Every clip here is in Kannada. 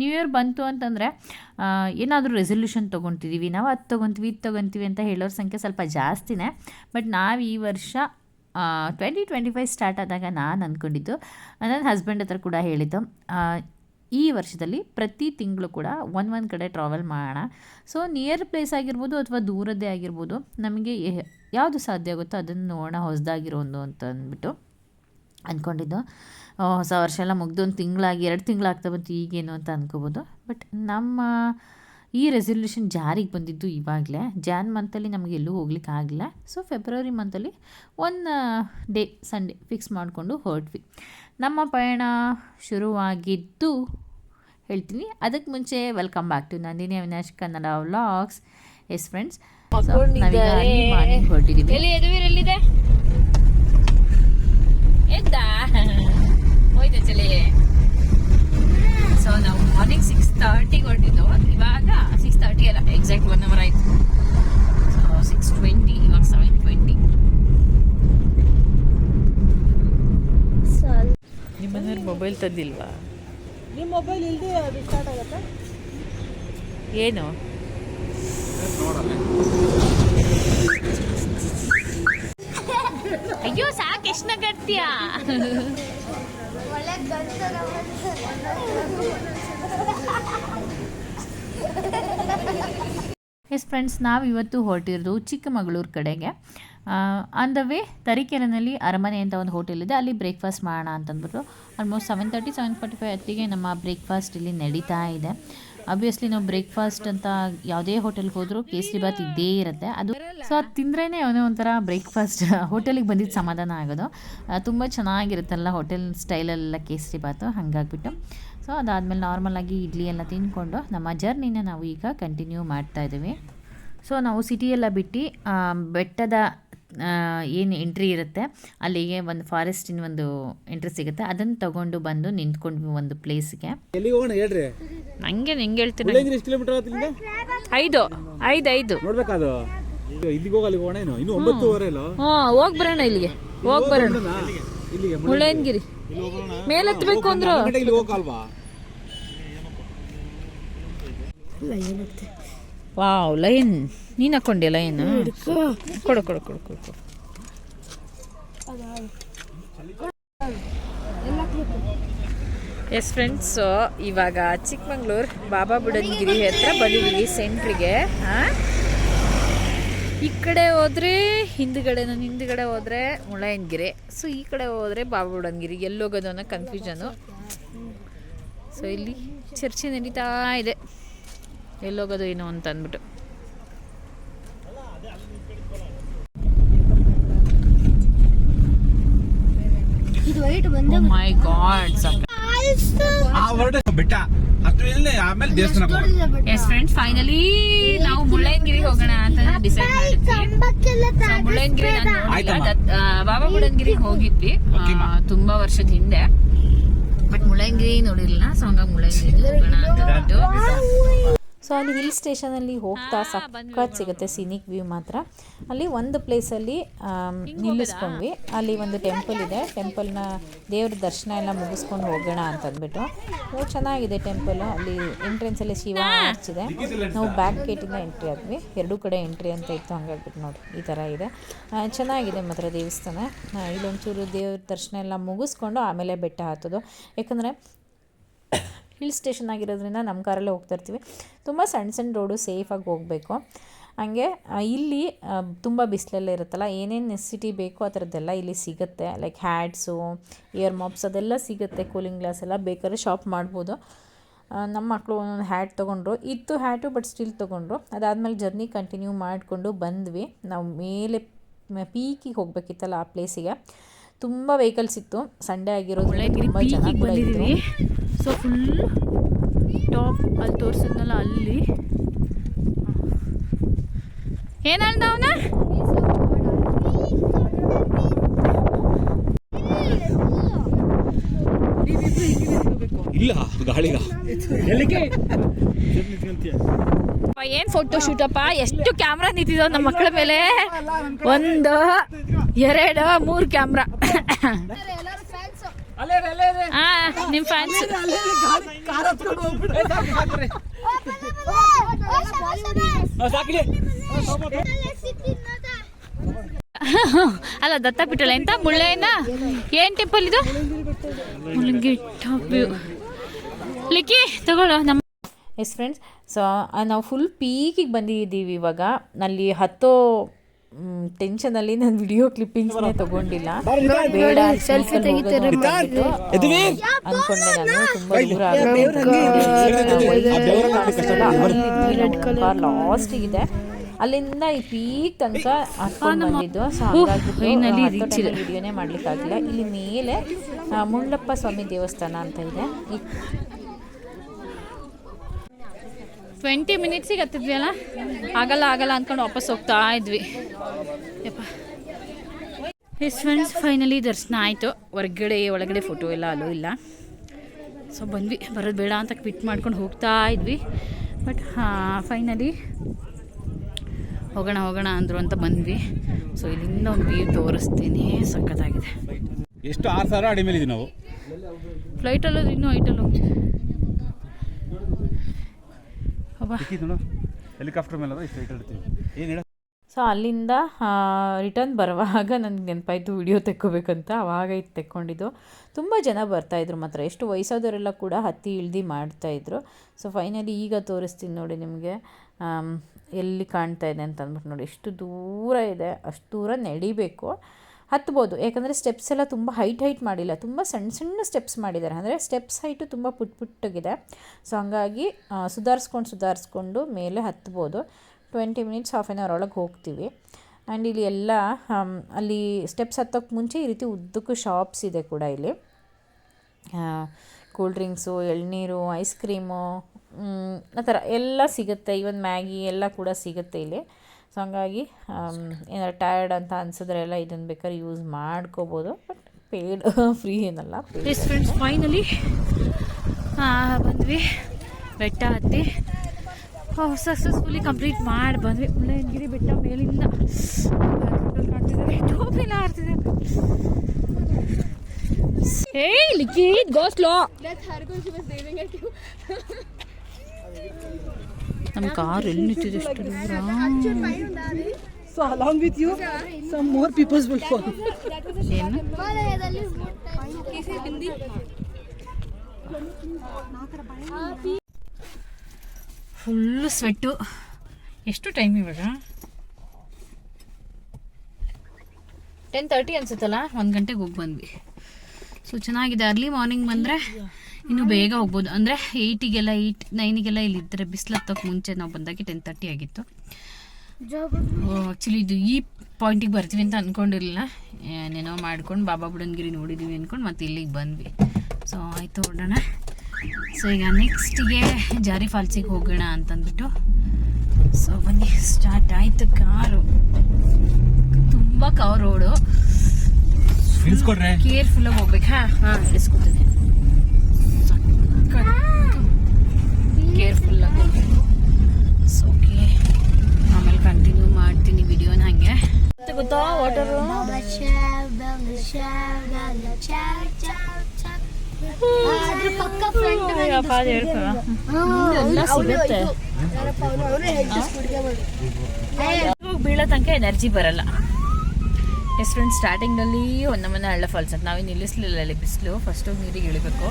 ನ್ಯೂ ಇಯರ್ ಬಂತು ಅಂತಂದರೆ ಏನಾದರೂ ರೆಸೊಲ್ಯೂಷನ್ ತೊಗೊತಿದ್ದೀವಿ ನಾವು ಅದು ತೊಗೊತೀವಿ, ಇದು ತೊಗೊತೀವಿ ಅಂತ ಹೇಳೋರ ಸಂಖ್ಯೆ ಸ್ವಲ್ಪ ಜಾಸ್ತಿನೇ. ಬಟ್ ನಾವು ಈ ವರ್ಷ ಟ್ವೆಂಟಿ ಟ್ವೆಂಟಿ ಫೈವ್ ಸ್ಟಾರ್ಟ್ ಆದಾಗ ನಾನು ಅಂದ್ಕೊಂಡಿದ್ದು ನನ್ನ ಹಸ್ಬೆಂಡ್ ಹತ್ರ ಕೂಡ ಹೇಳಿದ್ದು ಈ ವರ್ಷದಲ್ಲಿ ಪ್ರತಿ ತಿಂಗಳು ಕೂಡ ಒಂದು ಒಂದು ಕಡೆ ಟ್ರಾವೆಲ್ ಮಾಡೋಣ. ಸೊ ನಿಯರ್ ಪ್ಲೇಸ್ ಆಗಿರ್ಬೋದು ಅಥವಾ ದೂರದ್ದೇ ಆಗಿರ್ಬೋದು, ನಮಗೆ ಯಾವುದು ಸಾಧ್ಯ ಆಗುತ್ತೋ ಅದನ್ನು ನೋಡೋಣ ಹೊಸದಾಗಿರೋದು ಅಂತ ಅಂದ್ಬಿಟ್ಟು. ಅಂದ್ಕೊಂಡಿದ್ದು ಹೊಸ ವರ್ಷ ಎಲ್ಲ ಮುಗ್ದು ಒಂದು ತಿಂಗಳಾಗಿ, ಎರಡು ತಿಂಗಳಾಗ್ತಾ ಬಂತು ಈಗೇನು ಅಂತ ಅಂದ್ಕೋಬೋದು ಬಟ್ ನಮ್ಮ ಈ ರೆಸಲ್ಯೂಷನ್ ಜಾರಿಗೆ ಬಂದಿದ್ದು ಇವಾಗಲೇ. ಜಾನ್ ಮಂತಲ್ಲಿ ನಮಗೆ ಎಲ್ಲೂ ಹೋಗ್ಲಿಕ್ಕೆ ಆಗಿಲ್ಲ ಸೊ ಫೆಬ್ರವರಿ ಮಂತಲ್ಲಿ ಒನ್ ಡೇ ಸಂಡೇ ಫಿಕ್ಸ್ ಮಾಡಿಕೊಂಡು ಹೊರಟ್ವಿ. ನಮ್ಮ ಪಯಣ ಶುರುವಾಗಿದ್ದು, ಹೇಳ್ತೀನಿ. ಅದಕ್ಕೆ ಮುಂಚೆ welcome back to Nandini, Avinash, Kannada vlogs yes friends ಹೊರಟಿದ್ದೀವಿ ಹೋಯ್ತಾ ಚಲಿ ಸೊ ನಾವು ಮಾರ್ನಿಂಗ್ ಸಿಕ್ಸ್ ತರ್ಟಿಗೆ ಹೊರಟಿದ್ದು. ಇವಾಗ ಸಿಕ್ಸ್ ತರ್ಟಿ ಅಲ್ಲ ಎಕ್ಸಾಕ್ಟ್ ಒನ್ ಅವರ್ ಆಯಿತು. ಸೊ ಸಿಕ್ಸ್ ಟ್ವೆಂಟಿ ಇವಾಗ ಸೆವೆನ್ ಟ್ವೆಂಟಿ ನಿಮ್ಮ ಮನೆಯವ್ರು ಮೊಬೈಲ್ ತಂದಿಲ್ವಾ? ನಿಮ್ಮ ಮೊಬೈಲ್ ಇಲ್ಲದೆ ಅದು ಸ್ಟಾರ್ಟ್ ಆಗುತ್ತಾ? ಏನು? ಅಯ್ಯೋ ಸಾಕು ಎಷ್ಟು ನಗಡ್ತೀಯಾ ಎಸ್ ಫ್ರೆಂಡ್ಸ್ ನಾವು ಇವತ್ತು ಹೊರಟಿರೋದು ಚಿಕ್ಕಮಗಳೂರು ಕಡೆಗೆ. ಆನ್ ದ ವೇ ತರೀಕೆರೆನಲ್ಲಿ ಅರಮನೆ ಅಂತ ಒಂದು ಹೋಟೆಲ್ ಇದೆ. ಅಲ್ಲಿ ಬ್ರೇಕ್ಫಾಸ್ಟ್ ಮಾಡೋಣ ಅಂತಂದ್ಬಿಟ್ಟು almost seven thirty seven forty five ಹೊತ್ತಿಗೆ ನಮ್ಮ ಬ್ರೇಕ್ಫಾಸ್ಟ್ ಇಲ್ಲಿ ನಡೀತಾ ಇದೆ. ಅಬ್ವಿಯಸ್ಲಿ ನಾವು ಬ್ರೇಕ್ಫಾಸ್ಟ್ ಅಂತ ಯಾವುದೇ ಹೋಟೆಲ್ಗೆ ಹೋದರೂ ಕೇಸರಿ ಬಾತ್ ಇದ್ದೇ ಇರುತ್ತೆ. ಅದು ಸೊ ಅದು ತಿಂದ್ರೇ ಅವನೇ ಒಂಥರ ಬ್ರೇಕ್ಫಾಸ್ಟ್ ಹೋಟೆಲಿಗೆ ಬಂದಿದ್ದು ಸಮಾಧಾನ ಆಗೋದು. ತುಂಬ ಚೆನ್ನಾಗಿರುತ್ತಲ್ಲ ಹೋಟೆಲ್ ಸ್ಟೈಲಲ್ಲೆಲ್ಲ ಕೇಸರಿ ಬಾತು ಹಾಗಾಗ್ಬಿಟ್ಟು. ಸೊ ಅದಾದಮೇಲೆ ನಾರ್ಮಲಾಗಿ ಇಡ್ಲಿ ಎಲ್ಲ ತಿಂದ್ಕೊಂಡು ನಮ್ಮ ಜರ್ನಿನ ನಾವು ಈಗ ಕಂಟಿನ್ಯೂ ಮಾಡ್ತಾ ಇದ್ದೀವಿ. ಸೊ ನಾವು ಸಿಟಿಯೆಲ್ಲ ಬಿಟ್ಟು ಬೆಟ್ಟದ ಏನು ಎಂಟ್ರಿ ಇರುತ್ತೆ ಅಲ್ಲಿಗೆ ಒಂದು ಫಾರೆಸ್ಟಿನ ಒಂದು ಎಂಟ್ರಿ ಸಿಗುತ್ತೆ. ಅದನ್ನು ತಗೊಂಡು ಬಂದು ನಿಂತ್ಕೊಂಡ್ವಿ ಒಂದು ಪ್ಲೇಸ್ಗೆ ಎಲ್ಲಿಗೆ ಹೋಗೋಣ ಹೇಳ್ರಿ? ನಂಗೆ ನಿಂಗೆ ಹೇಳ್ತೀನಿ ಮುಳ್ಳಯ್ಯನಗಿರಿ ಎಷ್ಟು ಕಿಲೋಮೀಟರ್ ಆಗುತ್ತೆ ಇಲ್ಲಿಂದ? ಐದು ಐದು ಐದು. ನೋಡ್ಬೇಕಾದು? ಇಲ್ಲಿಗೆ ಹೋಗಿ ಅಲ್ಲಿಗೆ ಹೋಗೋಣ ಏನು? ಇನ್ನು ಒಂಬತ್ತುವರೆ ಅಲ್ಲ? ಹ್ಞೂ ಹೋಗಿ ಬರೋಣ ಇಲ್ಲಿಗೆ. ಹೋಗಿ ಬರೋಣ. ಇಲ್ಲಿಗೆ ಮುಳ್ಳಯ್ಯನಗಿರಿ. ಮೇಲೆ ಹತ್ತಬೇಕು ಅಂದ್ರು. ಇಲ್ಲಿ ಹೋಗಲ್ವಾ ವಾವ್ ಲೈನ್ ನೀನು ಹಾಕೊಂಡೆ ಲೈನ್ ಕೊಡು ಕೊಡು ಕೊಡು ಕೊಡು ಕೊಡು. ಎಸ್ ಫ್ರೆಂಡ್ಸ್ ಇವಾಗ ಚಿಕ್ಕಮಂಗ್ಳೂರು ಬಾಬಾ ಬುಡನ್ಗಿರಿ ಹತ್ರ ಬಂದಿದ್ದೀವಿ ಸೆಂಟ್ರಿಗೆ ಈ ಕಡೆ ಹೋದ್ರೆ ಹಿಂದ್ಗಡೆ ನಾನು ಹಿಂದ್ಗಡೆ ಹೋದರೆ ಮುಳ್ಳಯ್ಯನಗಿರಿ ಸೊ ಈ ಕಡೆ ಹೋದ್ರೆ ಬಾಬಾ ಬುಡನ್ಗಿರಿ. ಎಲ್ಲೋಗೋದು ಅನ್ನೋ ಕನ್ಫ್ಯೂಷನು ಸೊ ಇಲ್ಲಿ ಚರ್ಚೆ ನಡೀತಾ ಇದೆ. ಎಲ್ಲೋಗೋದು ಏನು ಅಂತ ಅಂದ್ಬಿಟ್ಟು. ಮೈ ಗಾಡ್ ಬೆಟ್ಟ. ಅಷ್ಟು ಇಲ್ಲಿ ಆಮೇಲೆ ದೇವಸ್ಥಾನ ಎಸ್ ಫ್ರೆಂಡ್ಸ್ ಫೈನಲಿ ನಾವು ಮುಳ್ಳಯ್ಯನಗಿರಿ ಹೋಗೋಣ ಅಂತ ಡಿಸೈಡ್ ಮಾಡಿದ್ವಿ. ಮುಳ್ಳಯ್ಯನಗಿರಿ ಬಾಬಾ ಬುಡನ್ಗಿರಿಗೆ ಹೋಗಿದ್ವಿ. ತುಂಬಾ ವರ್ಷದ ಹಿಂದೆ. ಬಟ್ ಮುಳ್ಳಯ್ಯನಗಿರಿ ನೋಡಿರ್ಲಿಲ್ಲ ಸೊ ಹಂಗಾಗಿ ಮುಳ್ಳಯ್ಯನಗಿರಿ ಹೋಗೋಣ ಅಂತ ಸೊ ಅಲ್ಲಿ ಹಿಲ್ ಸ್ಟೇಷನಲ್ಲಿ ಹೋಗ್ತಾ ಸಖತ್ ಸಿಗುತ್ತೆ ಸಿನಿಕ್ ವ್ಯೂ ಮಾತ್ರ. ಅಲ್ಲಿ ಒಂದು ಪ್ಲೇಸಲ್ಲಿ ನಿಲ್ಲಿಸ್ಕೊಂಡ್ವಿ. ಅಲ್ಲಿ ಒಂದು ಟೆಂಪಲ್ ಇದೆ. ಟೆಂಪಲ್ನ ದೇವ್ರ ದರ್ಶನ ಎಲ್ಲ ಮುಗಿಸ್ಕೊಂಡು ಹೋಗೋಣ ಅಂತಂದ್ಬಿಟ್ಟು. ಓ ಚೆನ್ನಾಗಿದೆ ಟೆಂಪಲ್ ಅಲ್ಲಿ ಎಂಟ್ರೆನ್ಸಲ್ಲಿ ಶಿವ ಹಚ್ಚಿದೆ ಇದೆ ನಾವು ಬ್ಯಾಕ್ ಗೇಟಿಂದ ಎಂಟ್ರಿ ಆದ್ವಿ. ಎರಡೂ ಕಡೆ ಎಂಟ್ರಿ ಅಂತ ಇತ್ತು. ಹಂಗಾಗ್ಬಿಟ್ಟು ನೋಡಿ ಈ ಥರ ಇದೆ. ಚೆನ್ನಾಗಿದೆ ಮಾತ್ರ ದೇವಸ್ಥಾನ. ಇಲ್ಲೊಂಚೂರು ದೇವ್ರ ದರ್ಶನ ಎಲ್ಲ ಮುಗಿಸ್ಕೊಂಡು ಆಮೇಲೆ ಬೆಟ್ಟ ಹತ್ತೋದು. ಯಾಕಂದರೆ ಹಿಲ್ ಸ್ಟೇಷನ್ ಆಗಿರೋದ್ರಿಂದ ನಮ್ಮ ಕಾರಲ್ಲೇ ಹೋಗ್ತಾ ಇರ್ತೀವಿ. ತುಂಬ ಸಣ್ಣ ಸಣ್ಣ ರೋಡು ಸೇಫಾಗಿ ಹೋಗಬೇಕು. ಹಂಗೆ ಇಲ್ಲಿ ತುಂಬ ಬಿಸಿಲೆಲ್ಲ ಇರುತ್ತಲ್ಲ ಏನೇನು ನೆಸಿಟಿ ಬೇಕೋ ಆ ಥರದ್ದೆಲ್ಲ ಇಲ್ಲಿ ಸಿಗುತ್ತೆ. ಲೈಕ್ ಹ್ಯಾಟ್ಸು ಇಯರ್ ಮಾಪ್ಸ್ ಅದೆಲ್ಲ ಸಿಗುತ್ತೆ ಕೂಲಿಂಗ್ ಗ್ಲಾಸ್ ಎಲ್ಲ ಬೇಕಾದ್ರೆ ಶಾಪ್ ಮಾಡ್ಬೋದು. ನಮ್ಮ ಮಕ್ಕಳು ಒಂದೊಂದು ಹ್ಯಾಟ್ ತೊಗೊಂಡ್ರು. ಇತ್ತು ಹ್ಯಾಟು ಬಟ್ ಸ್ಟಿಲ್ ತೊಗೊಂಡ್ರು. ಅದಾದಮೇಲೆ ಜರ್ನಿ ಕಂಟಿನ್ಯೂ ಮಾಡಿಕೊಂಡು ಬಂದ್ವಿ. ನಾವು ಮೇಲೆ ಪೀಕಿಗೆ ಹೋಗ್ಬೇಕಿತ್ತಲ್ಲ ಆ ಪ್ಲೇಸಿಗೆ ತುಂಬ ವೆಹಿಕಲ್ಸ್ ಇತ್ತು. ಸಂಡೇ ಆಗಿರೋದು ತುಂಬ ಜನ ಕೂಡ ಸೊ ಫುಲ್ ಟಾಪ್ ಅಲ್ಲಿ ತೋರಿಸಿದ್ನಲ್ಲ ಅಲ್ಲಿ. ಏನಂದ ಅವನ? ಇಲ್ಲ ಗಾಳಿಗ. ಏನ್ ಫೋಟೋ ಶೂಟಪ್ಪ ಎಷ್ಟು ಕ್ಯಾಮ್ರಾ ನಿಂತಿದಾವ ನಮ್ಮ ಮಕ್ಕಳ ಮೇಲೆ? ಒಂದು ಎರಡು ಮೂರು ಕ್ಯಾಮ್ರಾ ಹಾ ನಿಮ್ಮ ಫ್ಯಾನ್ಸ್ ಅಲ್ಲ ದತ್ತಪೀಠಲ್ಲ ಎಂತ? ಮುಳ್ಳಯ್ಯನ? ಏನ್ ಟೆಂಪಲ್ ಇದು? ಮುಳುಗಿ ಟಾಪ್ ಲಿಕ್ಕಿ ತಗೊಳ್ಳೋ ನಮ್ಮ ಎಸ್ ಫ್ರೆಂಡ್ಸ್ ಸೊ ನಾವು ಫುಲ್ ಪೀಕಿಗೆ ಬಂದಿದ್ದೀವಿ ಇವಾಗ. ಅಲ್ಲಿ ಹತ್ತೋ ಟೆನ್ಷನಲ್ಲಿ ನಾನು ವಿಡಿಯೋ ಕ್ಲಿಪ್ಪಿಂಗ್ಸ್ನೇ ತಗೊಂಡಿಲ್ಲ. ಬೇಡ ಸೆಲ್ಫಿ ಅನ್ಕೊಂಡೆ ನಾನು ತುಂಬಾ ದೂರ ಲಾಸ್ಟ್ ಇದೆ ಅಲ್ಲಿಂದ ಈ ಪೀಕ್ ತನಕ ಹತ್ಕೊಂಡು ಬಂದಿದ್ದು. ಸೊ ಹಾಗಾಗಿ. ವಿಡಿಯೋನೇ ಮಾಡ್ಲಿಕ್ಕಾಗಿಲ್ಲ ಇಲ್ಲಿ ಮೇಲೆ ಮುಳ್ಳಪ್ಪ ಸ್ವಾಮಿ ದೇವಸ್ಥಾನ ಅಂತ ಇದೆ. ಟ್ವೆಂಟಿ ಮಿನಿಟ್ಸಿಗೆ ಹತ್ತಿದ್ವಿ ಅಲ್ಲ ಆಗಲ್ಲ ಆಗಲ್ಲ ಅಂದ್ಕೊಂಡು ವಾಪಸ್ ಹೋಗ್ತಾ ಇದ್ವಿ. ಯಪ್ಪ. ಎಸ್ ಫ್ರೆಂಡ್ಸ್ ಫೈನಲಿ ದರ್ಶನ ಆಯಿತು. ಹೊರಗಡೆ ಒಳಗಡೆ ಫೋಟೋ ಎಲ್ಲ ಅಲ್ಲೂ ಇಲ್ಲ. ಸೊ ಬಂದ್ವಿ. ಬರೋದು ಬೇಡ ಅಂತ ಕ್ವಿಟ್ ಮಾಡ್ಕೊಂಡು ಹೋಗ್ತಾ ಇದ್ವಿ. ಬಟ್ ಫೈನಲಿ ಹೋಗೋಣ ಹೋಗೋಣ ಅಂದರು ಅಂತ ಬಂದ್ವಿ. ಸೊ ಇಲ್ಲಿಂದ ಒಂದು ವ್ಯೂ ತೋರಿಸ್ತೀನಿ. ಸಖತ್ತಾಗಿದೆ. ಎಷ್ಟು ಆರು ಸಾವಿರ ಅಡಿ ಮೇಲೆ ಇದೀವಿ ನಾವು ಫ್ಲೈಟಲ್ಲೂ ಇನ್ನೂ ಐಟಲ್ಲಿ ಹೋಗ್ತೀವಿ ಅಬ್ಬಾ ನೋಡು ಹೆಲಿಕಾಪ್ಟರ್ ಮೇಲೆ ಇಷ್ಟು ಹೈಟ್ ಇರ್ತೀವಿ ಏನು ಹೇಳ? ಸೊ ಅಲ್ಲಿಂದ ರಿಟರ್ನ್ ಬರುವಾಗ ನನಗೆ ನೆನಪಾಯಿತು ವಿಡಿಯೋ ತೆಕ್ಕೋಬೇಕಂತ. ಆವಾಗ ಇದು ತೆಕ್ಕೊಂಡಿದ್ದು. ತುಂಬ ಜನ ಬರ್ತಾಯಿದ್ರು ಮಾತ್ರ. ಎಷ್ಟು ವಯಸ್ಸಾದವರೆಲ್ಲ ಕೂಡ ಹತ್ತಿ ಇಳ್ದು ಮಾಡ್ತಾಯಿದ್ರು ಸೊ ಫೈನಲಿ ಈಗ ತೋರಿಸ್ತೀನಿ ನೋಡಿ ನಿಮಗೆ. ಎಲ್ಲಿ ಕಾಣ್ತಾ ಇದೆ ಅಂತ ಅಂದ್ಬಿಟ್ಟು ನೋಡಿ. ಎಷ್ಟು ದೂರ ಇದೆ. ಅಷ್ಟು ದೂರ ನಡಿಬೇಕು. ಹತ್ಬೋದು. ಯಾಕಂದರೆ ಸ್ಟೆಪ್ಸ್ ಎಲ್ಲ ತುಂಬ ಹೈಟ್ ಹೈಟ್ ಮಾಡಿಲ್ಲ. ತುಂಬ ಸಣ್ಣ ಸಣ್ಣ ಸ್ಟೆಪ್ಸ್ ಮಾಡಿದ್ದಾರೆ. ಅಂದರೆ ಸ್ಟೆಪ್ಸ್ ಹೈಟು ತುಂಬ ಪುಟ್, ಪುಟ್ಟಗಿದೆ. ಸೊ ಹಂಗಾಗಿ ಸುಧಾರಿಸ್ಕೊಂಡು ಸುಧಾರಿಸ್ಕೊಂಡು ಮೇಲೆ ಹತ್ಬೋದು. Twenty minutes half an hour ಒಳಗೆ ಹೋಗ್ತೀವಿ. ಆ್ಯಂಡ್ ಇಲ್ಲಿ ಎಲ್ಲ ಅಲ್ಲಿ ಸ್ಟೆಪ್ಸ್ ಹತ್ತೋಕ್ಕೆ ಮುಂಚೆ ಈ ರೀತಿ ಉದ್ದಕ್ಕೂ ಶಾಪ್ಸ್ ಇದೆ ಕೂಡ ಇಲ್ಲಿ. ಕೂಲ್ ಡ್ರಿಂಕ್ಸು ಎಳ್ನೀರು ಐಸ್ ಕ್ರೀಮು ಆ ಥರ ಎಲ್ಲ ಸಿಗುತ್ತೆ. ಈವನ್ ಮ್ಯಾಗಿ ಎಲ್ಲ ಕೂಡ ಸಿಗುತ್ತೆ ಇಲ್ಲಿ. ಸೊ ಹಂಗಾಗಿ ಏನಾರು ಟಯರ್ಡ್ ಅಂತ ಅನ್ಸಿದ್ರೆ ಎಲ್ಲ ಇದನ್ನು ಬೇಕಾದ್ರೆ ಯೂಸ್ ಮಾಡ್ಕೋಬೋದು. ಬಟ್ ಪೇಡ್ ಫ್ರೀ ಏನಲ್ಲ. ಫ್ರೆಂಡ್ಸ್ ಫೈನಲಿ ಬಂದ್ವಿ. ಬೆಟ್ಟ ಹತ್ತಿ. ಸಕ್ಸಸ್ಫುಲಿ ಕಂಪ್ಲೀಟ್ ಮಾಡಿ ಬಂದ್ವಿ. ಮುಳ್ಳಯ್ಯನಗಿರಿ ಬೆಟ್ಟ ಮೇಲಿಂದ. ಕಾಣ್ತಿದ್ದಾರೆ ಟೋಪಿ ಎಲ್ಲ ಆಡ್ತಿದೆ ಏಯ್ ಲಿಕ್ಕಿ ನಮ್ಮ ಕಾರ್ ಎಲ್ಲಿ ನಿಂತಿದೆ ಎಷ್ಟು ದೂರ so along with you some more peoples will follow. ಏನು? ಫುಲ್ಲು ಸ್ವೆಟ್ಟು ಎಷ್ಟು ಟೈಮ್ ಇವಾಗ? ಟೆನ್ ತರ್ಟಿ ಅನ್ಸುತ್ತಲ್ಲ? ಒಂದು ಗಂಟೆಗೆ ಹೋಗಿ ಬಂದ್ವಿ. ಸೊ ಚೆನ್ನಾಗಿದೆ. ಅರ್ಲಿ ಮಾರ್ನಿಂಗ್ ಬಂದರೆ ಇನ್ನು ಬೇಗ ಹೋಗ್ಬೋದು. ಅಂದರೆ ಏಯ್ಟಿಗೆಲ್ಲ ಏಯ್ಟ್ ನೈನಿಗೆಲ್ಲ ಇಲ್ಲಿ ಇದ್ದರೆ ಬಿಸಿಲು ಹತ್ತೋಕೆ ಮುಂಚೆ ನಾವು ಬಂದಾಗೆ ಟೆನ್ ತರ್ಟಿ ಆಗಿತ್ತು. ಆ್ಯಕ್ಚುಲಿ ಇದು ಈ ಪಾಯಿಂಟಿಗೆ ಬರ್ತೀವಿ ಅಂತ ಅಂದ್ಕೊಂಡಿರಲಿಲ್ಲ ಏನೇನೋ ಮಾಡ್ಕೊಂಡು ಬಾಬಾ ಬುಡನ್ಗಿರಿ ನೋಡಿದ್ದೀವಿ ಅಂದ್ಕೊಂಡು ಮತ್ತೆ ಇಲ್ಲಿಗೆ ಬಂದ್ವಿ. ಸೊ ಆಯಿತು ಹೊಡೋಣ ಸೊ ಈಗ ನೆಕ್ಸ್ಟಿಗೆ ಜಾರಿ ಫಾಲ್ಸಿಗೆ ಹೋಗೋಣ ಅಂತಂದ್ಬಿಟ್ಟು. ಸೊ ಬನ್ನಿ ಸ್ಟಾರ್ಟ್ ಆಯಿತು ಕಾರು. ತುಂಬ ಕಾರ್ ರೋಡು. ಕೇರ್ಫುಲ್ಲಾಗಿ ಹೋಗ್ಬೇಕು. ಹಾಂ ಹಾಂ ಕೇರ್ಫುಲ್ಲಾಗಿ ಹೋಗಬೇಕು ಸೊ ಓಕೆ ಆಮೇಲೆ ಕಂಟಿನ್ಯೂ ಮಾಡ್ತೀನಿ ವಿಡಿಯೋನ ಹಾಗೆ. ಗೊತ್ತಾ ವಾಟರು ಬೀಳೋ ತನಕ ಎನರ್ಜಿ ಬರಲ್ಲ. ಎಸ್ ಫ್ರೆಂಡ್ ಸ್ಟಾರ್ಟಿಂಗ್ನಲ್ಲಿ ಒಂದಮ್ಮನ ಹಳ್ಳ ಫಾಲ್ಸ್ ಅಂತ ನಾವೇನು ನಿಲ್ಲಿಸ್ಲಿಲ್ಲ ಅಲ್ಲಿ ಬಿಸಿಲು. ಫಸ್ಟ್ ಹೋಗಿ ನೀರಿಗೆ ಇಳಿಬೇಕು.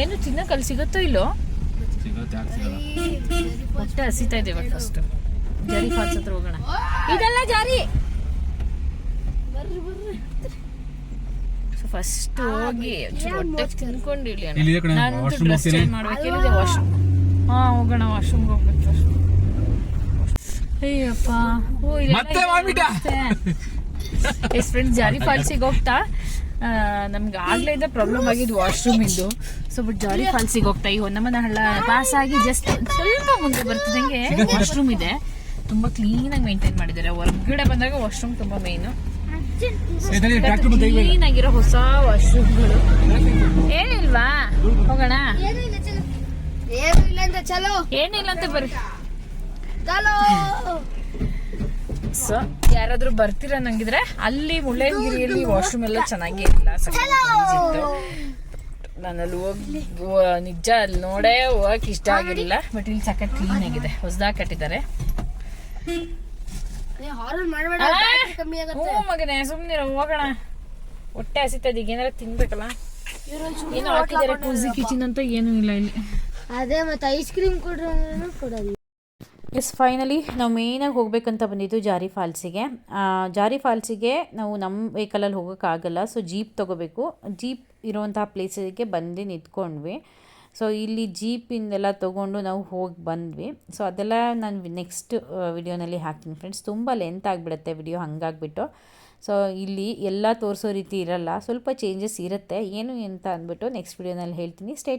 ಏನು ತಿನ್ನಕ್ಕೆ ಅಲ್ಲಿ ಸಿಗುತ್ತೋ ಇಲ್ಲೋ? ಹೊಟ್ಟೆ ಹಸಿತಾ ಇದೆ ಇವಾಗ ಫಸ್ಟ್ ಜಾರಿ ಫಾಲ್ಸ್ ಹತ್ರ ಹೋಗೋಣ. ಇದೆಲ್ಲ ಜಾರಿ. ಫಸ್ಟ್ ಹೋಗಿ ಹೊಟ್ಟೆ ತಿನ್ಕೊಂಡು ಇಲ್ಲಿ ನಾನು ಡ್ರೆಸ್. ಚೇಂಜ್ ಮಾಡ್ಬೇಕೇನಿದೆ ವಾಶ್ ವಾಶ್ರೂಮ್ ಹಾಂ ಹೋಗೋಣ ವಾಶ್ರೂಮ್ಗೆ ಹೋಗ್ಬೇಕು ಫಸ್ಟ್ ಅಯ್ಯಪ್ಪ. ಓ ಇಲ್ಲ ಜಾರಿ ಫಾಲ್ಸಿಗೆ ಹೋಗ್ತಾ. ನಮ್ಗೆ ಆಗ್ಲೇ ಇದ್ದ ಪ್ರಾಬ್ಲಮ್ ಆಗಿದ್ದು ವಾಶ್ರೂಮ್ ಇಂದು. ಸೊ ಬಟ್ ಜಾಲಿ ಫಾಲ್ಸಿಗೆ ಹೋಗ್ತಾ ಈ ಹೊನ್ನಮ್ಮನ ಹಳ್ಳ ಪಾಸ್ ಆಗಿ ಜಸ್ಟ್ ಸ್ವಲ್ಪ ಮುಂದೆ ಬರ್ತಿದಂಗೆ ವಾಶ್ರೂಮ್ ಇದೆ. ತುಂಬಾ ಕ್ಲೀನ್ ಆಗಿ ಮೇಂಟೈನ್ ಮಾಡಿದ್ದಾರೆ. ಹೊರಗಡೆ ಬಂದಾಗ ವಾಶ್ರೂಮ್ ತುಂಬಾ ಮೇನ್ ಕ್ಲೀನ್ ಆಗಿರೋ ಹೊಸ ವಾಶ್ರೂಮ್ಗಳು ಏನಿಲ್ವಾ ಹೋಗೋಣ. ಏನು ಇಲ್ಲ ಅಂತ ಚಲೋ. ಏನಿಲ್ಲ ಅಂತ ಬರ್ರಿ ಚಲೋ. ಸೊ ಯಾರಾದ್ರೂ ಬರ್ತೀರಾ ನಂಗಿದ್ರೆ ಅಲ್ಲಿ ಮುಳ್ಳಯ್ಯನಗಿರಿಯಲ್ಲಿ ವಾಶ್ರೂಮ್ ಎಲ್ಲ ಚೆನ್ನಾಗೇ ಇಲ್ಲ ನಾನು ಅಲ್ಲಿ ಹೋಗಿ ನಿಜ ಅಲ್ಲಿ ನೋಡೇ ಹೋಗಕ್ಕೆ ಇಷ್ಟ ಆಗಿಲ್ಲ ಬಟ್ ಇಲ್ಲಿ ಸಖತ್ ಕ್ಲೀನ್ ಆಗಿದೆ. ಹೊಸದಾಗಿ ಕಟ್ಟಿದ್ದಾರೆ. ಹ್ಞೂ ಮಗನೇ ಸುಮ್ಮನೆ ಹೋಗೋಣ. ಹೊಟ್ಟೆ ಹಸಿತದ ಈಗ ಏನಾರ ತಿನ್ಬೇಕಲ್ಲ? ಏನೋ ಹಾಕಿದ್ದಾರೆ ಕೂಸಿ ಕಿಚನ್ ಅಂತ ಏನೂ ಇಲ್ಲ ಇಲ್ಲಿ. ಅದೇ ಮತ್ತೆ ಐಸ್ ಕ್ರೀಮ್ ಕೊಡ್ರಿ ಕೊಡೋದು ಎಸ್ ಫೈನಲಿ ನಾವು ಮೇಯ್ನಾಗಿ ಹೋಗಬೇಕಂತ ಬಂದಿದ್ದು ಜಾರಿ ಫಾಲ್ಸಿಗೆ ಜಾರಿ ಫಾಲ್ಸಿಗೆ ನಾವು ನಮ್ಮ ವೆಹಿಕಲಲ್ಲಿ ಹೋಗೋಕ್ಕಾಗಲ್ಲ ಸೊ ಜೀಪ್ ತೊಗೋಬೇಕು. ಜೀಪ್ ಇರುವಂತಹ ಪ್ಲೇಸಿಗೆ ಬಂದು ನಿಂತ್ಕೊಂಡ್ವಿ. ಸೊ ಇಲ್ಲಿ ಜೀಪಿಂದೆಲ್ಲ ತೊಗೊಂಡು ನಾವು ಹೋಗಿ ಬಂದ್ವಿ. ಸೊ ಅದೆಲ್ಲ ನಾನು ನೆಕ್ಸ್ಟ್ ವಿಡಿಯೋನಲ್ಲಿ ಹಾಕ್ತೀನಿ ಫ್ರೆಂಡ್ಸ್ ತುಂಬ ಲೆಂತ್ ಆಗಿಬಿಡುತ್ತೆ ವಿಡಿಯೋ ಹಾಗಾಗ್ಬಿಟ್ಟು. ಸೊ ಇಲ್ಲಿ ಎಲ್ಲ ತೋರಿಸೋ ರೀತಿ ಇರಲ್ಲ. ಸ್ವಲ್ಪ ಚೇಂಜಸ್ ಇರುತ್ತೆ. ಏನು ಅಂತ ಅಂದ್ಬಿಟ್ಟು ನೆಕ್ಸ್ಟ್ ವಿಡಿಯೋನಲ್ಲಿ ಹೇಳ್ತೀನಿ. ಸ್ಟೇಟ್